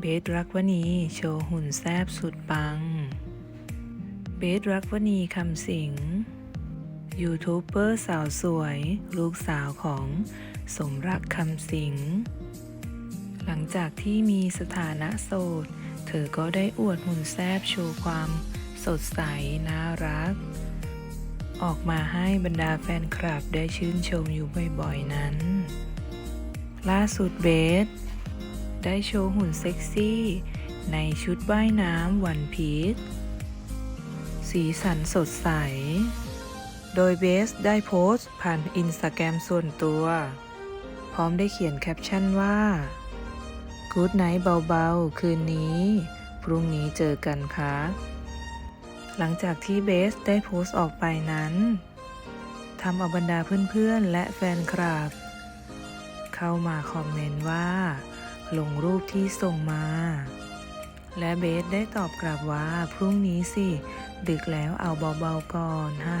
เบสรักวณีโชว์หุ่นแซบสุดปัง เบสรักวณีคำสิง ยูทูบเบอร์สาวสวย ลูกสาวของสมรักคำสิง หลังจากที่มีสถานะโสด เธอก็ได้อวดหุ่นแซบโชว์ความสดใส น่ารัก ออกมาให้บรรดาแฟนคลับได้ชื่นชมอยู่บ่อยๆนั้น ล่าสุดเบส ได้โชว์หุ่นเซ็กซี่ ในชุดว่ายน้ำวันพีชสีสันสดใส โดยเบสได้โพสต์ผ่านอินสตาแกรมส่วนตัว พร้อมได้เขียนแคปชั่นว่า Good night เบาๆ คืนนี้ พรุ่งนี้เจอกันค่ะหลังจากที่เบสได้โพสต์ออกไปนั้นทำเอาบรรดาเพื่อนๆ และแฟนคลับ เข้ามาคอมเมนต์ว่า ลงรูปที่ส่งมา และเบสได้ตอบกลับว่าพรุ่งนี้สิ ดึกแล้วเอาเบาๆก่อนฮ่า